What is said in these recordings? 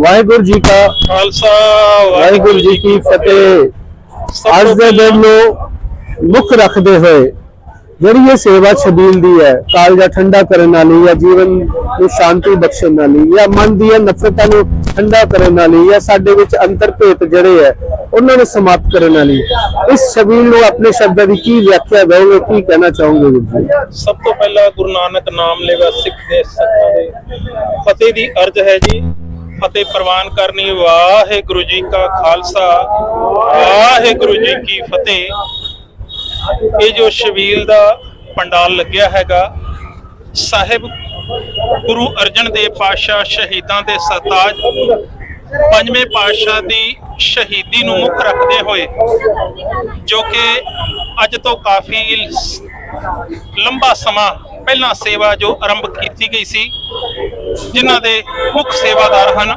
ਵਾਹਿਗੁਰੂ ਜੀ ਕਾ ਖਾਲਸਾ ਵਾਹਿਗੁਰੂ ਜੀ ਕੀ ਫਤਿਹ। ਅੱਜ ਦੇ ਦਿਨ ਨੂੰ ਮੁੱਖ ਰੱਖਦੇ ਹੋਏ ਜਿਹੜੀ ਇਹ ਸੇਵਾ ਛਬੀਲ ਦੀ ਹੈ ਕਾਲਜਾ ਠੰਡਾ ਕਰਨ ਵਾਲੀ ਜਾਂ ਜੀਵਨ ਨੂੰ ਸ਼ਾਂਤੀ ਬਖਸ਼ਣ ਵਾਲੀ ਜਾਂ ਮਨ ਦੀਆਂ ਨਫ਼ਰਤਾਂ ਨੂੰ ਠੰਡਾ ਕਰਨ ਵਾਲੀ ਜਾਂ ਸਾਡੇ ਵਿੱਚ ਅੰਤਰ ਭੇਤ ਜਿਹੜੇ ਹੈ ਉਹਨਾਂ ਨੂੰ ਸਮਾਪਤ ਕਰਨ ਵਾਲੀ। ਇਸ ਛਬੀਲ ਨੂੰ ਆਪਣੇ ਸ਼ਬਦਾਂ ਦੀ ਕੀ ਵਿਆਖਿਆ ਦਿਓਗੇ ਕੀ ਕਹਿਣਾ ਚਾਹੋਗੇ ਜੀ? ਸਭ ਤੋਂ ਪਹਿਲਾਂ ਗੁਰੂ ਨਾਨਕ ਨਾਮ ਲੈਵਾ ਸਿੱਖ ਦੇ ਸੱਤਾਂ ਦੇ ਫਤਿਹ ਦੀ ਅਰਜ਼ ਹੈ ਜੀ। ਫਤਿਹ ਪ੍ਰਵਾਨ ਕਰਨੀ। ਵਾਹਿਗੁਰੂ ਜੀ ਕਾ ਖਾਲਸਾ, ਵਾਹਿਗੁਰੂ ਜੀ ਕੀ ਫਤਿਹ। ਇਹ ਜੋ ਸ਼ਬੀਲ ਦਾ ਪੰਡਾਲ ਲੱਗਿਆ ਹੈਗਾ, ਸਾਹਿਬ ਗੁਰੂ ਅਰਜਨ ਦੇਵ ਪਾਤਸ਼ਾਹ ਸ਼ਹੀਦਾਂ ਦੇ ਸਰਤਾਜ, ਪੰਜਵੇਂ ਪਾਤਸ਼ਾਹ ਦੀ ਸ਼ਹੀਦੀ ਨੂੰ ਮੁੱਖ ਰੱਖਦੇ ਹੋਏ, ਜੋ ਕਿ ਅੱਜ ਤੋਂ ਕਾਫੀ ਲੰਬਾ ਸਮਾਂ ਪਹਿਲਾਂ ਸੇਵਾ ਜੋ ਆਰੰਭ ਕੀਤੀ ਗਈ ਸੀ, ਜਿਨ੍ਹਾਂ ਦੇ ਮੁੱਖ ਸੇਵਾਦਾਰ ਹਨ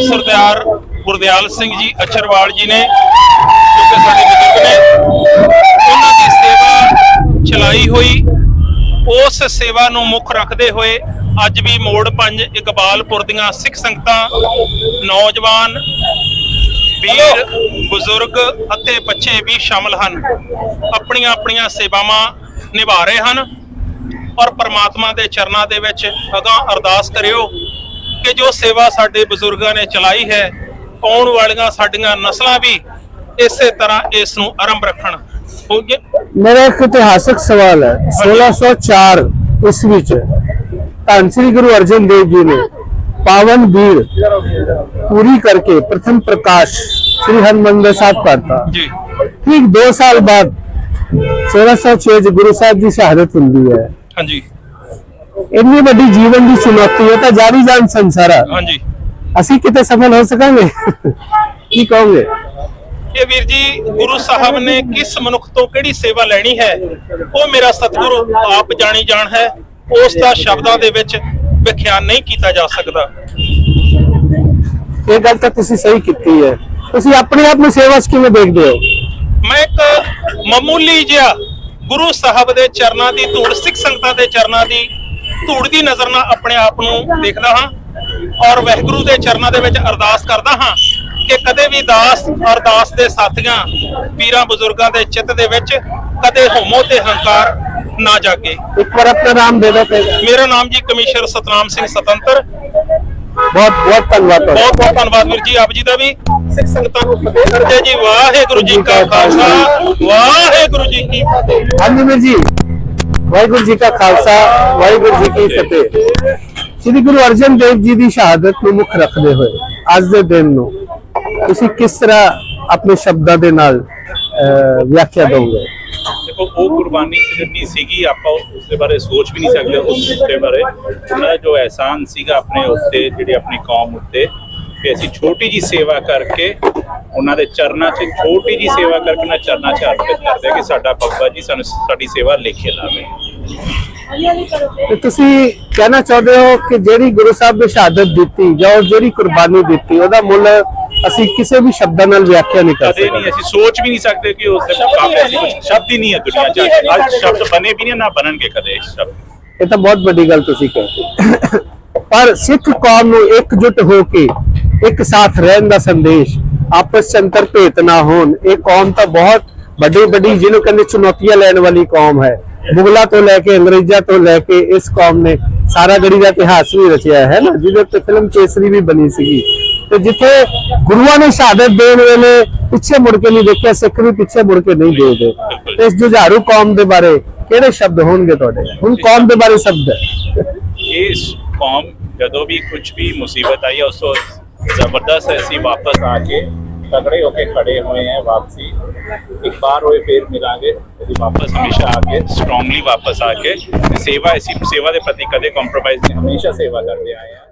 ਸਰਦਾਰ ਗੁਰਦਿਆਲ ਸਿੰਘ ਜੀ ਅਚਰਵਾਲ ਜੀ ਨੇ, ਜੋ ਕਿ ਸਾਡੇ ਬਜ਼ੁਰਗ ਨੇ, ਉਹਨਾਂ ਦੀ ਸੇਵਾ ਚਲਾਈ ਹੋਈ। ਉਸ ਸੇਵਾ ਨੂੰ ਮੁੱਖ ਰੱਖਦੇ ਹੋਏ ਅੱਜ ਵੀ ਮੋੜ ਪੰਜ ਇਕਬਾਲਪੁਰ ਦੀਆਂ ਸਿੱਖ ਸੰਗਤਾਂ, ਨੌਜਵਾਨ, ਵੀਰ, ਬਜ਼ੁਰਗ ਅਤੇ ਬੱਚੇ ਵੀ ਸ਼ਾਮਲ ਹਨ। ਆਪਣੀਆਂ ਆਪਣੀਆਂ ਸੇਵਾਵਾਂ ਨਿਭਾ ਰਹੇ ਹਨ। ਔਰ ਪ੍ਰਮਾਤਮਾ ਦੇ ਚਰਨਾਂ ਦੇ ਵਿੱਚ ਅਗਾਂ ਅਰਦਾਸ ਕਰਿਓ ਕਿ ਜੋ ਸੇਵਾ ਸਾਡੇ ਬਜ਼ੁਰਗਾਂ ਨੇ ਚਲਾਈ ਹੈ ਆਉਣ ਵਾਲੀਆਂ ਸਾਡੀਆਂ ਨਸਲਾਂ ਵੀ ਇਸੇ ਤਰ੍ਹਾਂ ਇਸ ਨੂੰ ਆਰੰਭ ਰੱਖਣ। ਮੇਰਾ ਇੱਕ ਇਤਿਹਾਸਕ ਸਵਾਲ ਹੈ। 1604 ਈਸਵੀ ਚ ਧੰਨ ਸ੍ਰੀ ਗੁਰੂ ਅਰਜਨ ਦੇਵ ਜੀ ਨੇ ਪਾਵਨ ਬੀੜ ਪੂਰੀ ਕਰਕੇ ਪ੍ਰਥਮ ਪ੍ਰਕਾਸ਼ ਸ੍ਰੀ ਹਰਮੰਦਰ ਸਾਹਿਬ ਕਰਤਾ। ਜੀ। ਠੀਕ 2 ਸਾਲ ਬਾਅਦ 1606 ਚ ਗੁਰੂ ਸਾਹਿਬ ਦੀ ਸ਼ਹਾਦਤ ਹੁੰਦੀ ਹੈ। ਹਾਂਜੀ। ਇੰਨੀ ਵੱਡੀ ਜੀਵਨ ਦੀ ਚੁਣੌਤੀ ਹੈ ਤਾਂ ਜਾਰੀ ਜਾਨ ਸੰਸਾਰ ਹੈ। ਹਾਂਜੀ। ਅਸੀਂ ਕਿਤੇ ਸਫਲ ਹੋ ਸਕਾਂਗੇ? ਕੀ ਕਹੋਗੇ? ਇਹ ਵੀਰ ਜੀ ਗੁਰੂ ਸਾਹਿਬ ਨੇ ਕਿਸ ਮਨੁੱਖ ਤੋਂ ਕਿਹੜੀ ਸੇਵਾ ਲੈਣੀ ਹੈ ਉਹ ਮੇਰਾ ਸਤਿਗੁਰੂ ਆਪ ਜਾਣੀ ਜਾਣ ਹੈ। ਉਸ ਦਾ ਸ਼ਬਦਾਂ ਦੇ ਵਿੱਚ ਵਿਖਿਆਨ ਨਹੀਂ ਕੀਤਾ ਜਾ ਸਕਦਾ। ਇਹ ਗੱਲ ਤਾਂ ਤੁਸੀਂ ਸਹੀ ਕੀਤੀ ਹੈ। ਤੁਸੀਂ ਆਪਣੇ ਆਪ ਨੂੰ ਸੇਵਾ 'ਚ ਕਿਵੇਂ ਦੇਖਦੇ ਹੋ? ਮੈਂ ਇੱਕ ਮਾਮੂਲੀ ਜਿਹਾ ਗੁਰੂ ਸਾਹਿਬ ਦੇ ਚਰਨਾਂ ਦੀ ਧੂੜ ਸਿੱਖ ਸੰਗਤਾਂ ਦੇ ਚਰਨਾਂ ਦੀ ਧੂੜ ਦੀ ਨਜ਼ਰ ਨਾਲ ਆਪਣੇ ਆਪ ਨੂੰ ਦੇਖਦਾ ਹਾਂ ਔਰ ਵਾਹਿਗੁਰੂ ਦੇ ਚਰਨਾਂ ਦੇ ਵਿੱਚ ਅਰਦਾਸ ਕਰਦਾ ਹਾਂ ਕਿ ਕਦੇ ਵੀ ਦਾਸ ਅਰਦਾਸ ਦੇ ਸਾਥੀਆਂ ਪੀਰਾਂ ਬਜ਼ੁਰਗਾਂ ਦੇ ਚਿੱਤ ਦੇ ਵਿੱਚ ਕਦੇ ਹੋਮੋ ਤੇ ਹੰਕਾਰ ਨਾ ਜਾਗੇ। ਇੱਕ ਵਾਰ ਆਪਣਾ ਨਾਮ ਦੇ ਦਿਓ ਮੇਰਾ ਨਾਮ ਜੀ ਕਮਿਸ਼ਨਰ ਸਤਨਾਮ ਸਿੰਘ ਸਤੰਤਰ। ਬਹੁਤ ਬਹੁਤ ਧੰਨਵਾਦ ਬਹੁਤ ਬਹੁਤ ਧੰਨਵਾਦ ਵੀਰ ਜੀ ਆਪ ਜੀ ਦਾ ਵੀ। ਸਿੱਖ ਸੰਗਤਾਂ ਨੂੰ ਫਤਿਹ ਕਰਦੇ ਜੀ। ਵਾਹਿਗੁਰੂ ਜੀ ਕਾ ਖਾਲਸਾ ਵਾਹਿਗੁਰੂ ਜੀ ਕੀ ਫਤਿਹ। ਹਾਂਜੀ ਵੀਰ ਜੀ ਵਾਹਿਗੁਰੂ ਜੀ ਕਾ ਖਾਲਸਾ ਵਾਹਿਗੁਰੂ ਜੀ ਕੀ ਫਤਿਹ। ਸ੍ਰੀ ਗੁਰੂ ਅਰਜਨ ਦੇਵ ਜੀ ਦੀ ਸ਼ਹਾਦਤ ਨੂੰ ਮੁੱਖ ਰੱਖਦੇ ਹੋਏ ਅੱਜ ਦੇ ਦਿਨ ਨੂੰ ਤੁਸੀਂ ਕਿਸ ਤਰ੍ਹਾਂ ਆਪਣੇ ਸ਼ਬਦਾਂ ਦੇ ਨਾਲ ਵਿਆਖਿਆ ਦਿਓਗੇ ਦੇਖੋ ਉਹ ਕੁਰਬਾਨੀ ਜਿੰਨੀ ਸੀਗੀ ਆਪਾਂ ਉਸ ਦੇ ਬਾਰੇ ਸੋਚ ਵੀ ਨਹੀਂ ਸਕਦੇ ਉਸ ਦੇ ਬਾਰੇ। ਉਹਨਾਂ ਦਾ ਜੋ ਅਹਿਸਾਨ ਸੀਗਾ ਆਪਣੇ ਉੱਤੇ ਜਿਹੜੀ ਆਪਣੀ ਕੌਮ ਉੱਤੇ ਕਿ ਅਸੀਂ ਛੋਟੀ ਜੀ ਸੇਵਾ ਕਰਕੇ ਉਹਨਾਂ ਦੇ ਚਰਨਾਂ 'ਚ ਛੋਟੀ ਜੀ ਸੇਵਾ ਕਰਕੇ ਉਹਨਾਂ ਚਰਨਾਂ 'ਚ ਅਰਪਿਤ ਕਰਦੇ ਕਿ ਸਾਡਾ ਬੱਬਾ ਜੀ ਸਾਨੂੰ ਸਾਡੀ ਸੇਵਾ ਲੇਖੇ ਲਾਵੇ। ਤੇ ਤੁਸੀਂ ਕਹਿਣਾ ਚਾਹੁੰਦੇ ਹੋ ਕਿ ਜਿਹੜੀ ਗੁਰੂ ਸਾਹਿਬ ਨੇ ਸ਼ਹਾਦਤ ਦਿੱਤੀ ਜਾਂ ਜਿਹੜੀ ਕੁਰਬਾਨੀ ਦਿੱਤੀ ਉਹਦਾ ਮੁੱਲ ਅਸੀਂ ਕਿਸੇ ਵੀ ਸ਼ਬਦਾਂ ਨਾਲ ਵਿਆਖਿਆ ਨਹੀਂ ਕਰ ਕਦੇ ਨਹੀਂ ਸਕਦੇ। ਅਸੀਂ ਸੋਚ ਵੀ ਨਹੀਂ ਸਕਦੇ ਕਿ ਉਸ ਦੇ ਮੁਕਾਬਲੇ ਅਸੀਂ ਕੁਝ ਸ਼ਬਦ ਹੀ ਨਹੀਂ ਹੈ ਦੁਨੀਆ 'ਚ। ਅੱਜ ਸ਼ਬਦ ਬਣੇ ਵੀ ਨਹੀਂ ਨਾ ਬਣਨਗੇ ਕਦੇ ਸ਼ਬਦ। ਇਹ ਤਾਂ ਬਹੁਤ ਵੱਡੀ ਗੱਲ ਤੁਸੀਂ ਕਹੀ ਪਰ ਸਿੱਖ ਕੌਮ ਨੂੰ ਇਕਜੁੱਟ ਹੋ ਕੇ ਇੱਕ ਸਾਥ ਰਹਿਣ ਦਾ ਸੰਦੇਸ਼, ਆਪਸ ਚ ਅੰਤਰ ਭੇਤ ਨਾ ਹੋਣ, ਇਹ ਕੌਮ ਤਾਂ ਬਹੁਤ ਵੱਡੀ ਵੱਡੀ ਜਿਹਨੂੰ ਕਹਿੰਦੇ ਚੁਣੌਤੀਆਂ ਲੈਣ ਵਾਲੀ ਕੌਮ ਹੈ। ਮੁਗਲਾਂ ਤੋਂ ਲੈ ਕੇ ਅੰਗਰੇਜ਼ਾਂ ਤੋਂ ਲੈ ਕੇ ਇਸ ਕੌਮ ਨੇ ਸਾਰਾ ਗੜੀ ਦਾ ਇਤਿਹਾਸ ਵੀ ਰਚਿਆ ਹੈ ਨਾ, ਜਿਹਦੇ ਉੱਤੇ ਫਿਲਮ ਕੇਸਰੀ ਵੀ ਬਣੀ ਸੀਗੀ। ਤੇ ਜਿੱਥੇ ਗੁਰੂਆਂ ਨੇ ਸ਼ਹਾਦਤ ਦੇਣ ਵੇਲੇ ਪਿੱਛੇ ਮੁੜ ਕੇ ਨਹੀਂ ਦੇਖਿਆ, ਸਿੱਖ ਵੀ ਪਿੱਛੇ ਮੁੜ ਕੇ ਨਹੀਂ ਦੇਖਦੇ। ਇਸ ਜੁਝਾਰੂ ਕੌਮ ਦੇ ਬਾਰੇ ਕਿਹੜੇ ਸ਼ਬਦ ਹੋਣਗੇ ਤੁਹਾਡੇ? ਹੁਣ ਕੌਮ ਦੇ ਬਾਰੇ ਸ਼ਬਦ ਹੈ। ਇਸ ਕੌਮ ਜਦੋਂ ਵੀ ਕੁਝ ਵੀ ਮੁਸੀਬਤ ਆਈ ਹੈ ਉਸ ਤੋਂ ਜ਼ਬਰਦਸਤ ਅਸੀਂ ਵਾਪਸ ਆ ਕੇ ਤਕੜੇ ਹੋ ਕੇ ਖੜੇ ਹੋਏ ਆ ਵਾਪਸੀ ਇੱਕ ਬਾਰ ਹੋਏ ਫੇਰ ਮਿਲਾਂਗੇ ਅਸੀਂ ਵਾਪਸ ਹਮੇਸ਼ਾ ਆ ਕੇ ਸਟਰੋਂਗਲੀ ਵਾਪਸ ਆ ਕੇ ਸੇਵਾ ਅਸੀਂ ਸੇਵਾ ਦੇ ਪ੍ਰਤੀ ਕਦੇ ਕੰਪਰੋਮਾਈਜ਼ ਨਹੀਂ ਹਮੇਸ਼ਾ ਸੇਵਾ ਕਰਦੇ ਆਏ ਆ